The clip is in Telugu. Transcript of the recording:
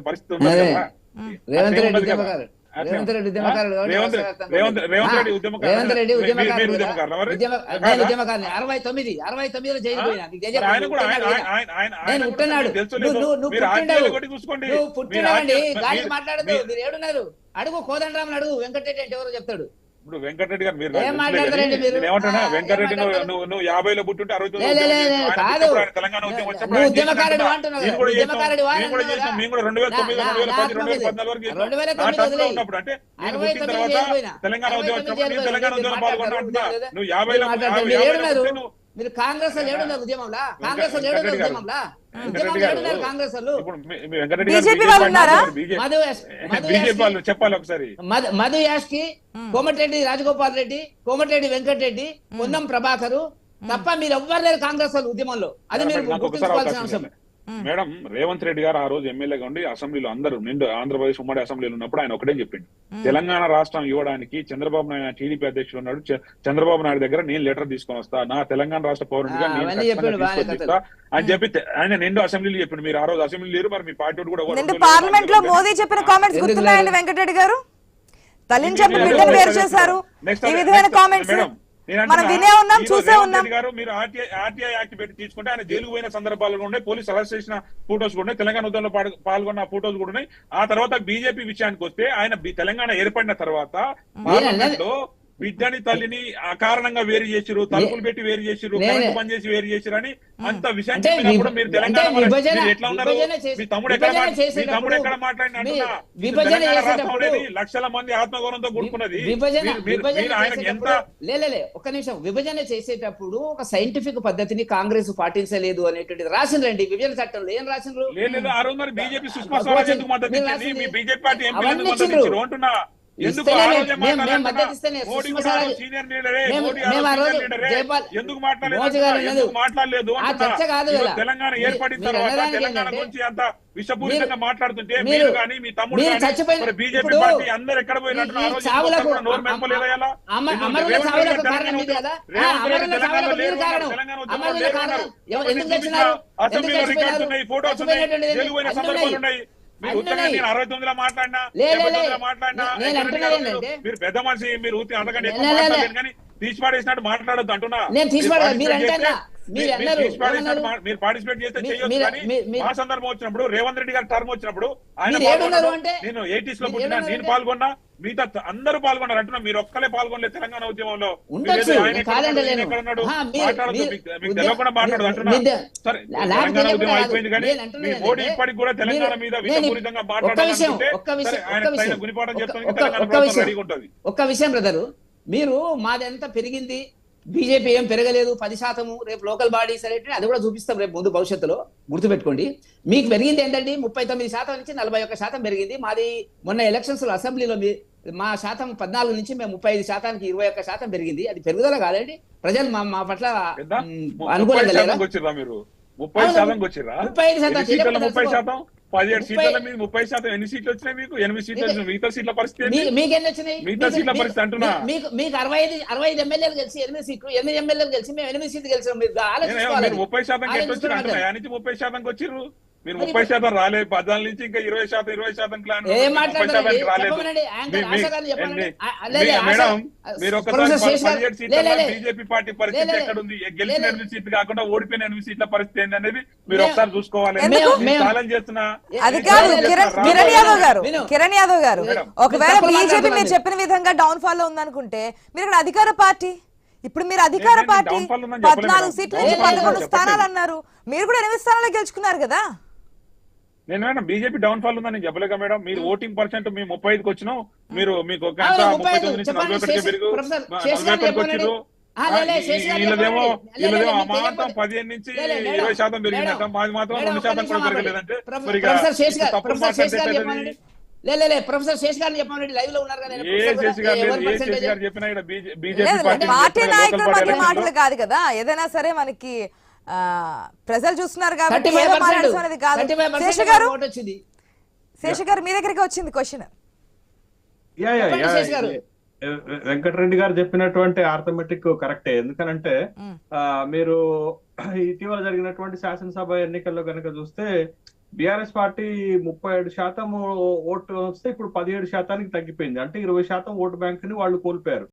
పరిస్థితి ఉన్నది. కదా. రేవంత్ రెడ్డి రేవంత్ రెడ్డి? ఉద్యమకారుడు రేవంత్ రెడ్డి ఉద్యమకారుడు. ఉద్యమకారుని. అరవై తొమ్మిది అరవై తొమ్మిదిలో నేను పుట్టినాడు. నువ్వు- పుట్టిండావు. నువ్వు పుట్టినావండి గాలి మాట్లాడదు. మీరు ఏడున్నారు. అడుగు కోదండరామని అడుగు. వెంకటరెడ్డి అంటే ఎవరో చెప్తాడు. ఇప్పుడు వెంకటరెడ్డి గారు మీరు ఏం నాకు మాట్లాడతారండి తెలుసులే మీరు? కానీ నేనేమంటున్నా ఆ, ఏం వెంకటరెడ్డి నువ్వు? నువ్వు- యాభైలో పుట్టుంటే అరవై. తెలంగాణ ఉద్యమం వచ్చినప్పుడు కూడా. మేము రెండు వేల తొమ్మిది రెండు వేల పది రెండు వేల. పద్నాలుగు వరకు. ఉన్నప్పుడు అంటే నేను పుట్టిన తర్వాత. తెలంగాణ ఉద్యమం వచ్చినప్పుడు నేను తెలంగాణ. ఉద్యమం పాల్గొన్నా. నువ్వు యాభైలో మీరు కాంగ్రెస్ ఏడున్నారు ఉద్యమంలా? కాంగ్రెస్ గారు. ఉద్యమంలా. ఏడున్నారు కాంగ్రెస్ వాళ్ళు చెప్పాలి ఒకసారి. మధు మధు యాష్కి కోమటిరెడ్డి రాజగోపాల్ రెడ్డి కోమటిరెడ్డి వెంకటరెడ్డి పొన్నం ప్రభాకరు తప్ప మీరు ఎవ్వరు లేరు కాంగ్రెస్ వాళ్ళు ఉద్యమంలో. అది మీరు గుర్తుంచుకోవాల్సిన అంశం. మేడం రేవంత్ రెడ్డి గారు ఆ రోజు ఎమ్మెల్యేగా ఉండి అసెంబ్లీలో అందరూ నిండు ఆంధ్రప్రదేశ్ ఉమ్మడి అసెంబ్లీలో ఉన్నప్పుడు ఆయన ఒకటే చెప్పిండు. తెలంగాణ రాష్ట్రం ఇవ్వడానికి చంద్రబాబు నాయుడు టీడీపీ అధ్యక్షుడు ఉన్నాడు. చంద్రబాబు నాయుడు దగ్గర నేను లెటర్ తీసుకొని వస్తా. నా తెలంగాణ రాష్ట్ర పౌరునిగా నేను అని చెప్పి ఆయన నిండు అసెంబ్లీలో చెప్పిండు. మీరు ఆ రోజు అసెంబ్లీ లేరు మరి మీ పార్టీ కూడా పార్లమెంట్లో. మోదీ చెప్పిన కామెంట్స్ గుర్తున్నాయండి? వెంకటరెడ్డి గారు? తల్లిని చెప్పి బిడ్డను వేరు. చేశారు. ఈ విధమైన కామెంట్స్ మనం వినే ఉన్నాం చూసే ఉన్నాం. రెడ్డి గారు మీరు ఆర్టీఐ ఆర్టీఐ యాక్ట్ పెట్టి తీసుకుంటే ఆయన జైలు పోయిన సందర్భాలు కూడా ఉన్నాయి పోలీసు అరెస్ట్ చేసిన ఫోటోస్ కూడా ఉన్నాయి. తెలంగాణ ఉద్యమంలో పాల్గొన్న ఫోటోస్ కూడా ఉన్నాయి. ఆ తర్వాత బీజేపీ విషయానికి వస్తే ఆయన తెలంగాణ ఏర్పడిన తర్వాత పార్లమెంట్లో బిడ్డని తల్లిని అకారణంగా వేరు చేసిరు తలుపులు పెట్టి వేరు చేసిరు కరెంట్ బంద్ చేసి వేరు చేసిరు అని అంత విషయం చెప్పినప్పుడు మీరు తెలంగాణ ఎట్లా ఉన్నారు? మీ తమ్ముడు ఎక్కడ మీ తమ్ముడు ఎక్కడ లక్షల మంది ఆత్మగౌరవంతో కూడుకున్నది. ఎంత ఒక్క నిమిషం. విభజన చేసేటప్పుడు ఒక సైంటిఫిక్ పద్ధతిని కాంగ్రెస్ పాటించలేదు అనేటువంటిది రాసిండ్రండి విభజన చట్టంలో ఏం రాసిండ్రు? లేదు ఆ రోజు మరి బీజేపీ సుష్మా స్వరాజ్. ఎందుకు మద్దతు మీ రాసింది. BJP party. ఇచ్చారు అంటున్నా. తెలంగాణ ఏర్పడిన తర్వాత తెలంగాణ గురించి అంత విషపూరితంగా మాట్లాడుతుంటే మీరు- కానీ మీ తమ్ముడు బీజేపీ పార్టీ అందరు ఎక్కడ పోయినట్టు అసెంబ్లీలో? రికార్డ్స్ ఉన్నాయి ఫోటోస్ ఉన్నాయి. సందర్భాలు ఉన్నాయి. అరవై తొమ్మిదిలో మాట్లాడినా మాట్లాడినా మీరు- పెద్ద మనిషి మీరు ఊతి అంతకంటే కానీ తీసి పాడేసినట్టు మాట్లాడొద్దు అంటున్నా నేను తీసి మీరు. చేస్తే- పార్టిసిపేట్ చేయొచ్చు కానీ మీ- సందర్భం వచ్చినప్పుడు రేవంత్ రెడ్డి గారి టర్మ్ వచ్చినప్పుడు ఆయన? నేను ఎయిటీస్లో పుట్టినా నేను? పాల్గొన్నా మిగతా అందరూ పాల్గొన్నారు అంటున్నా మీరు ఒక్కలే పాల్గొనలేదు తెలంగాణ ఉద్యమంలో. తెలియకుండా మాట్లాడదు అంటున్నా. మీ- సరే నాకు తెలంగాణ తెలియకుండా ఉద్యమం కాదు. అయిపోయింది కానీ నేను అంటున్నది మీ మోడీ ఇప్పటికి కూడా తెలంగాణ మీద పైన విషయం. గుణపాఠం చెప్తానికి తెలంగాణ రెడీగా ఉంటుంది. ఒక్క విషయం బ్రదరు. మీరు మాది ఎంత పెరిగింది? బీజేపీ ఏం పెరగలేదు పది శాతము రేపు లోకల్ బాడీస్ అనేటి అది కూడా చూపిస్తాం రేపు ముందు భవిష్యత్తులో గుర్తుపెట్టుకోండి. మీకు పెరిగింది ఏంటంటే ముప్పై తొమ్మిది శాతం నుంచి నలభై ఒక్క శాతం పెరిగింది. మాది మొన్న ఎలక్షన్స్లో అసెంబ్లీలో మీ- మా శాతం పద్నాలుగు నుంచి మేము ముప్పై ఐదు శాతానికి ఇరవై ఒక్క శాతం పెరిగింది. అది పెరుగుదల కాదండి. ప్రజలు మా మా పట్ల అనుకూలంగా ముప్పై ఐదు శాతం? ఎన్ని. శాతం పదిహేడు సీట్ల మీద ముప్పై శాతం ఎన్ని సీట్లు వచ్చినాయి మీకు ఎనిమిది సీట్లు మీకు- వచ్చినాయి మిగతా సీట్ల పరిస్థితి ఏంటి? మీ- మీకెన్ని వచ్చినాయి మిగతా మీకు- సీట్ల మీకు- పరిస్థితి అంటున్నా. మీకు మీకు అరవై ఐదు అరవై ఐదు ఎమ్మెల్యేలు గెలిచి ఎనిమిది సీట్లు ఎనిమిది ఎమ్మెల్యేలు గెలిచి మేము ఎనిమిది సీట్లు గెలిచాం మీరు ముప్పై శాతం నుంచి ముప్పై శాతంకి వచ్చిర్రు మీరు ముప్పై శాతం రాలేదు పద్నాలుగు నుంచి ఇంకా ఇరవై శాతం ఇరవై శాతం ప్లాన్ ఏం మాట్లాడతారండి రాలేదు మేడం మీరు ఒకసారి. బీజేపీ పార్టీ పరిస్థితి. ఎక్కడ ఉంది గెలిచిన. ఎనిమిది సీట్లు కాకుండా ఓడిపోయిన ఎనిమిది సీట్ల పరిస్థితి ఏంటి అనేది మీరు ఒకసారి చూసుకోవాలి ఛాలెంజ్ చేస్తున్నా అది కాదు కిరణ్ యాదవ్ గారు. కిరణ్ యాదవ్ గారు. ఒకవేళ బీజేపీ మీరు. చెప్పిన విధంగా డౌన్ ఫాల్లో ఉందనుకుంటే మీరు ఇక్కడ అధికార పార్టీ ఇప్పుడు మీరు అధికార పార్టీ పద్నాలుగు. సీట్ల పదకొండు. స్థానాలు అన్నారు మీరు కూడా ఎనిమిది స్థానాలు గెలుచుకున్నారు కదా నేను మేడం బీజేపీ డౌన్ ఫాల్ ఉందని నేను చెప్పలేక మేడం? మీరు ఓటింగ్ పర్సెంట్ మేము ముప్పై ఐదుకి వచ్చినాం. మీరు మీకు ఒక ముప్పై. తొమ్మిది నుంచి నలభై ఒకటికి పెరుగు నలభై ఒకటికి వీళ్ళదేమో వీళ్ళదేమో అమాంతం పదిహేను నుంచి ఇరవై శాతం పెరిగిందట మాది మాత్రం రెండు శాతం కూడా. పెరగలేదంటే మరి తప్పుడు మాట్లాడితే ప్రొఫెసర్ శేష్ గారిని లైవ్లో ఉన్నారు కదా పార్టీ నాయకుల మాటలు కాదు కదా. ఏదైనా సరే మనకి ప్రజలు చూస్తున్నారు కాబట్టి 35% ఏదో మాట్లాడాల్సిన అనేది కాదు. 35% శేష గారు? శేష మీ దగ్గరికి వచ్చింది క్వశ్చన్ వెంకటరెడ్డి గారు చెప్పినటువంటి ఆర్థమెటిక్ కరెక్టే. ఎందుకనంటే మీరు ఇటీవల జరిగినటువంటి శాసనసభ ఎన్నికల్లో కనుక చూస్తే బీఆర్ఎస్ పార్టీ ముప్పై ఏడు శాతం ఓటు వస్తే ఇప్పుడు పదిహేడు శాతానికి తగ్గిపోయింది. అంటే ఇరవై శాతం ఓటు బ్యాంక్ని వాళ్ళు కోల్పోయారు.